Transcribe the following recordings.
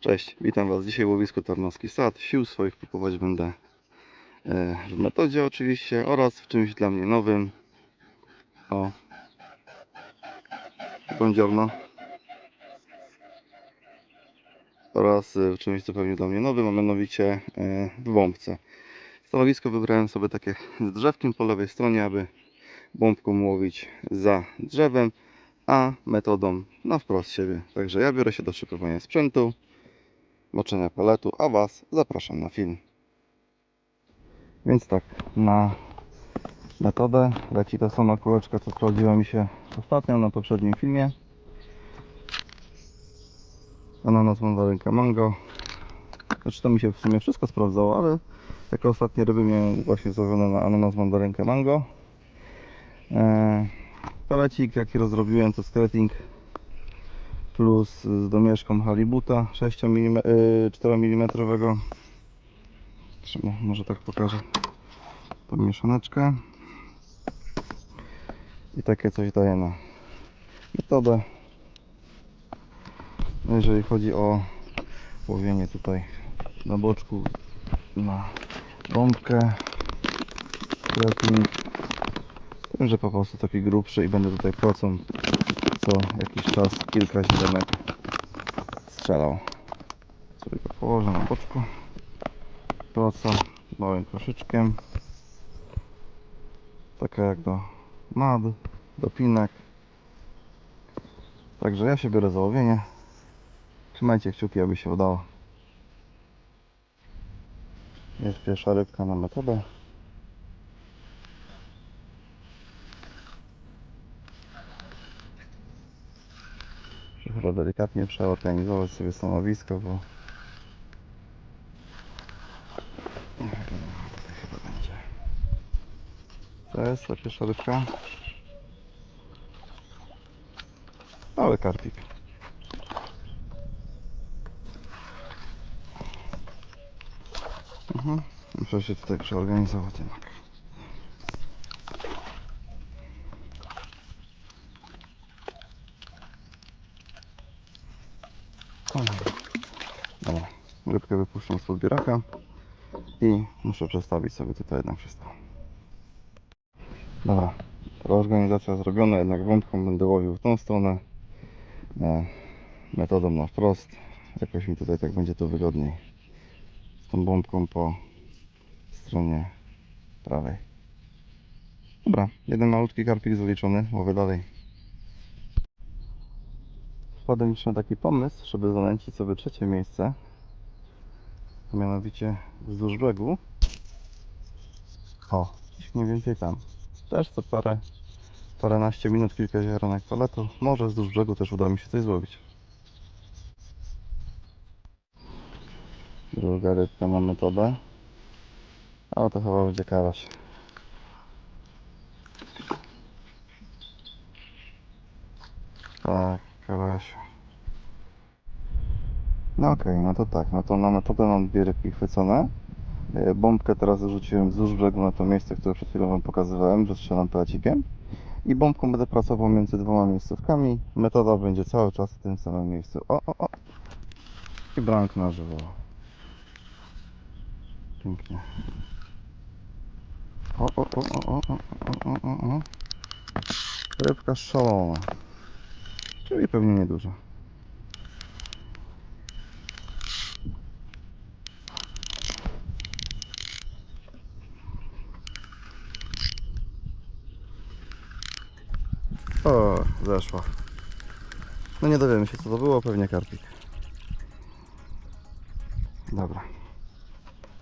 Cześć, witam Was. Dzisiaj w łowisku Tarnowski Sad. Sił swoich próbować będę e, w metodzie oczywiście oraz w czymś dla mnie nowym. O. Buongiorno. Oraz e, w czymś zupełnie dla mnie nowym, a mianowicie e, w bombce. Stanowisko wybrałem sobie takie z drzewkiem po lewej stronie, aby bombką łowić za drzewem, a metodą na wprost siebie. Także ja biorę się do szykowania sprzętu moczenia peletu, a Was zapraszam na film. Więc tak, na metodę leci ta sama kuleczka, co sprawdziła mi się ostatnio na poprzednim filmie. Ananas, mandarynka, mango. Znaczy to mi się w sumie wszystko sprawdzało, ale jako ostatnie ryby miałem właśnie złowione na ananas, mandarynkę, mango. Eee, pelecik jaki rozrobiłem to skeleting plus z domieszką halibuta 6 mm, yy, 4 mm Trzeba, może tak pokażę tą mieszaneczkę i takie coś daje na metodę. No jeżeli chodzi o łowienie tutaj na boczku na bombkę sklepnik tym, że po prostu taki grubszy i będę tutaj procą co jakiś czas kilka zielenek strzelał. Sobie go położę na boczku. Proca małym koszyczkiem. Taka jak do mad, do pinek. Także ja się biorę za łowienie. Trzymajcie kciuki, aby się udało. Jest pierwsza rybka na metodę. Muszę chyba delikatnie przeorganizować sobie stanowisko, bo chyba będzie. To jest ta pierwsza rybka. Mały karpik. Mhm. Muszę się tutaj przeorganizować jednak. Dobra, rybkę wypuszczam z podbieraka i muszę przestawić sobie tutaj jednak wszystko. Dobra, reorganizacja zrobiona, jednak wątką będę łowił w tą stronę. E, metodą na wprost. Jakoś mi tutaj tak będzie to wygodniej. Z tą bombką po stronie prawej. Dobra, jeden malutki karpik zaliczony, łowię dalej. Wpadłem już na taki pomysł, żeby zanęcić sobie trzecie miejsce. Mianowicie wzdłuż brzegu. O, gdzieś mniej więcej tam. Też co parę, paręnaście minut, kilka ziarenek paletu. Może wzdłuż brzegu też uda mi się coś złowić. Druga rybka na metodę. A to chyba będzie karaś. Tak, karaś. No okej, no to tak, no to na metodę mam dwie rybki chwycone. E, Bombkę teraz rzuciłem wzdłuż brzegu na to miejsce, które przed chwilą Wam pokazywałem, że strzelam pelecikiem. I bombką będę pracował między dwoma miejscówkami. Metoda będzie cały czas w tym samym miejscu. O, o, o. I blank na żywo. Pięknie. O, o, o, o, o, o, o, o, o. Rybka szalona. Czyli pewnie nieduża. O, zeszła. No nie dowiemy się co to było, pewnie karpik. Dobra.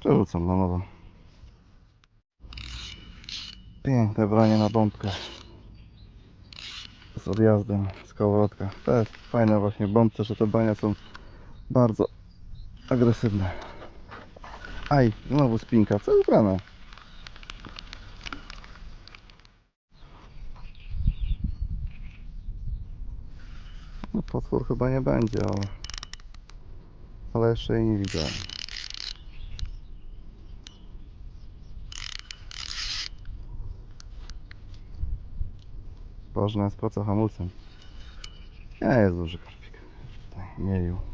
Przerzucam na nowo. Piękne branie na bombkę. Z odjazdem, z kołowrotka. To jest fajne właśnie bombce, że te brania są bardzo agresywne. Aj, znowu spinka. Co jest grane? Potwór chyba nie będzie, ale... Ale jeszcze jej nie widziałem. Ważna jest praca hamulcem. Nie jest duży karpik. Tutaj mielił.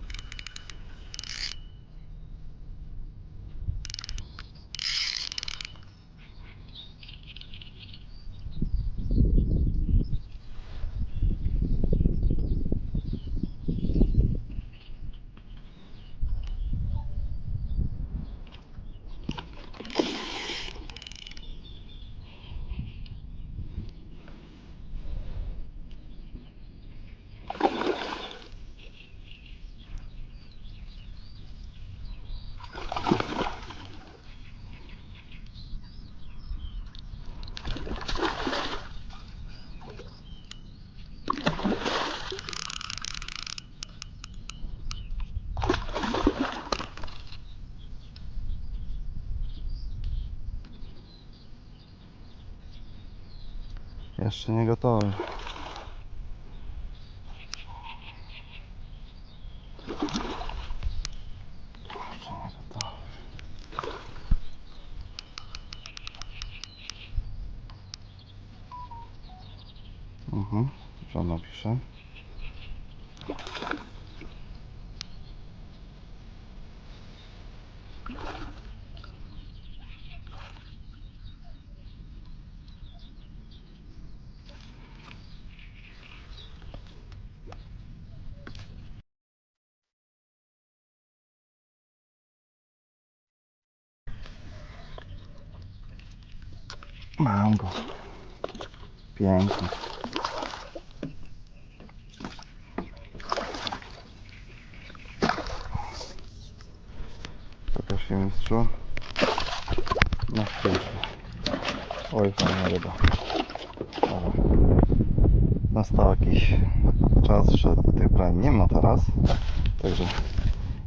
Jeszcze nie gotowy. Mhm, żona pisze. Mam go. Piękny. Pokaż się mistrzu. Na pięknie. Oj, fajna ryba. Nastał jakiś czas, że tych brań nie ma teraz. Także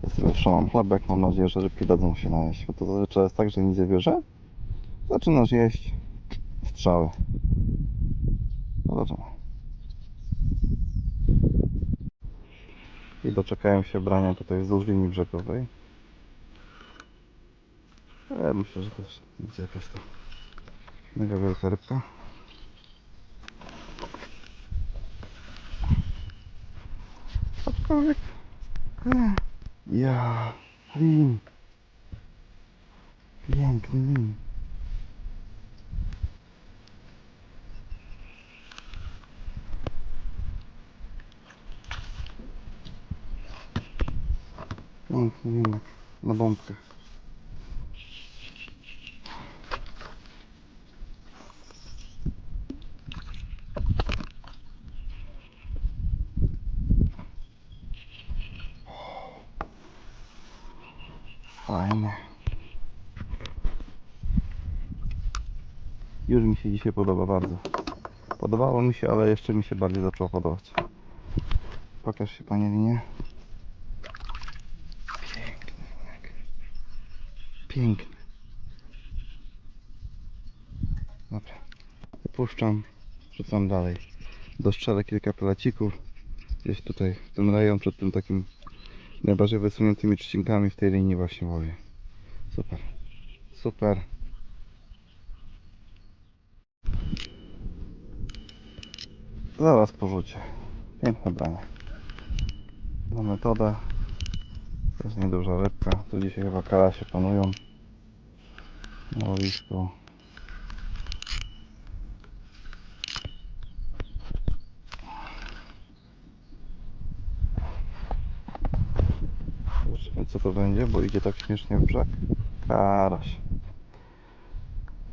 ja sobie trzymam chlebek. Mam nadzieję, że rybki dadzą się najeść. Bo to zazwyczaj jest tak, że nic nie bierze. Zaczynasz jeść strzały. Zobaczymy. I doczekałem się brania tutaj wzdłuż linii brzegowej. Ja myślę, że też będzie jakaś to mega wielka rybka. Aczkolwiek... e, Ja... Lin. Piękny lin. Piękny linek. Na. Fajnie. Już mi się dzisiaj podoba bardzo. Podobało mi się, ale jeszcze mi się bardziej zaczęło podobać. Pokaż się panie linie. Piękny. jak. Piękny. Dobra. Wypuszczam. Rzucam dalej. Dostrzelę kilka pelecików. Gdzieś tutaj w tym rejon przed tym takim najbardziej wysuniętymi trzcinkami w tej linii właśnie łowię. Super. Super. Zaraz porzucie. Piękne branie. Na metodę. To jest nieduża rybka. Tu dzisiaj chyba karasie panują. Na. Zobaczymy co to będzie, bo idzie tak śmiesznie w brzeg. Karaś.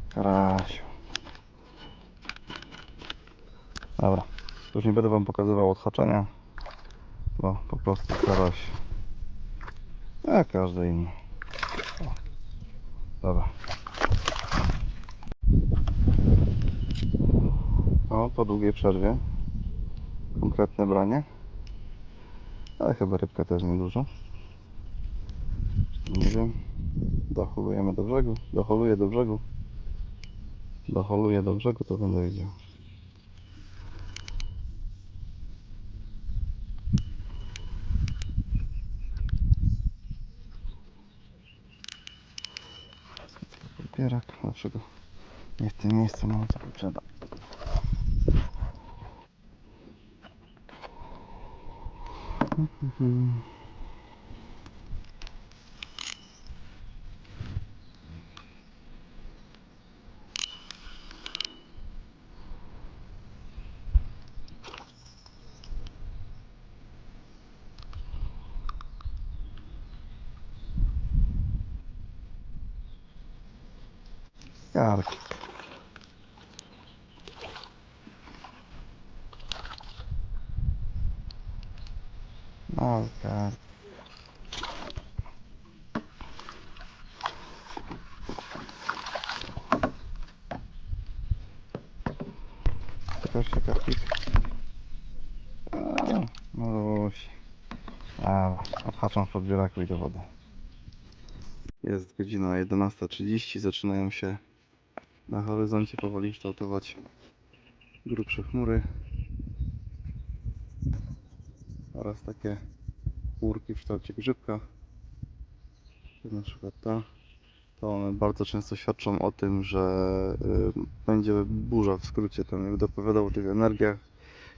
Karasiu. Dobra. Już nie będę wam pokazywał odhaczenia, bo po prostu karaś. Jak każdy inny. O. Dobra. O, po długiej przerwie. Konkretne branie. Ale chyba rybka też niedużo. Nie wiem. Doholujemy do brzegu. Doholuję do brzegu. Doholuję do brzegu, to będę widział. Papierak. Dlaczego nie w tym miejscu mam co potrzeba? Kark. No, kark. Pokaż się karpik. A, No. A, odhaczam w podbieraku i do wody. Jest godzina 11.30, zaczynają się na horyzoncie powoli kształtować grubsze chmury oraz takie chmurki w kształcie grzybka. Na przykład ta. To one bardzo często świadczą o tym, że y, będzie burza w skrócie. Tam nie będę opowiadał o tych energiach,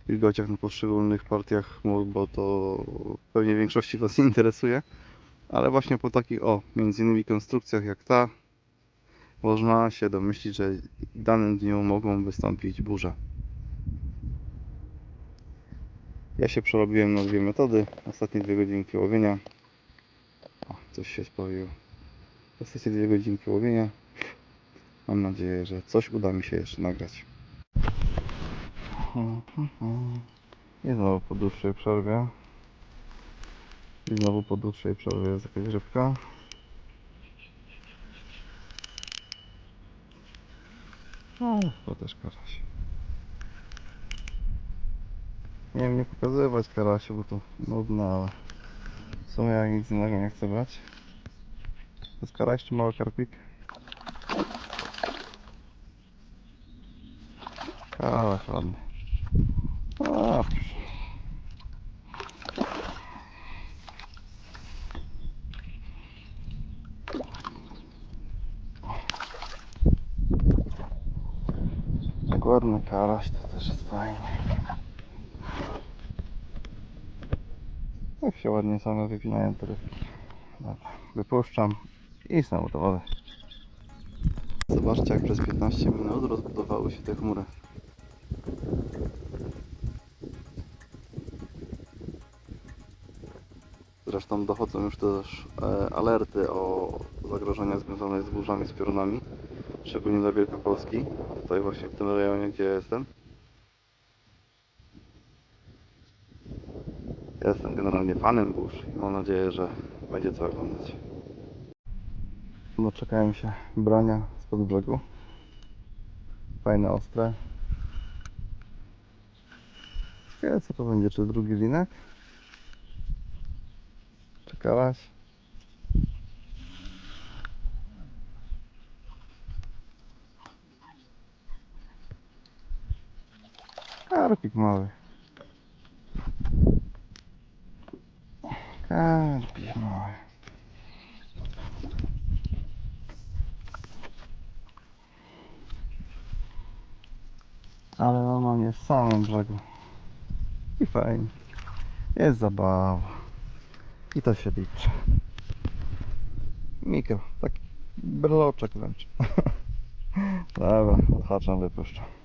wilgociach na poszczególnych partiach chmur, bo to pewnie większości Was interesuje. Ale właśnie po takich, o, między innymi konstrukcjach jak ta, można się domyślić, że w danym dniu mogą wystąpić burze. Ja się przerobiłem na dwie metody. Ostatnie dwie godzinki łowienia. O, coś się pojawiło. Ostatnie dwie godzinki łowienia. Mam nadzieję, że coś uda mi się jeszcze nagrać. I znowu po dłuższej przerwie. I znowu po dłuższej przerwie jest jakaś rybka. No, to też karaś. Nie wiem, nie pokazywać karasiu, bo to nudne, ale w sumie jak nic innego nie chcę brać. To jest karaś czy mały karpik? Karaś ładny. A, jak karaś, to też jest fajnie. Jak się ładnie same wypinają te rybki. Dobra, wypuszczam i znowu do wody. Zobaczcie jak przez 15 minut rozbudowały się te chmury. Zresztą dochodzą już też e, alerty o zagrożeniach związanych z burzami z piorunami, szczególnie dla Wielkopolski, tutaj właśnie w tym rejonie gdzie ja jestem. Ja jestem generalnie fanem burz i mam nadzieję, że będzie co oglądać. Doczekałem się brania spod brzegu. Fajne, ostre. Ciekawe co to będzie, czy drugi linek? Czy Karpik mały. Karpik mały. Ale normalnie w samym brzegu. I fajnie. Jest zabawa. I to się liczy. Mikro, taki breloczek wręcz. Dobra, odhaczam, wypuszczam.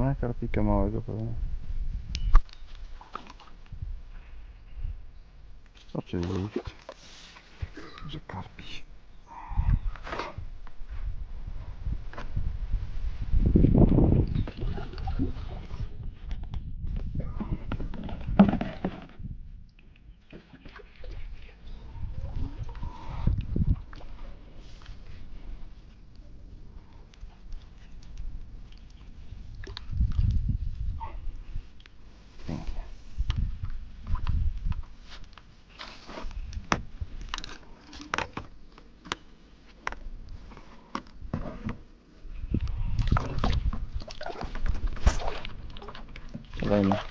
Co mamy? Karpika małego pewnie. Oczywiście, że karpiś. Pięknie.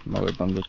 mogę wam do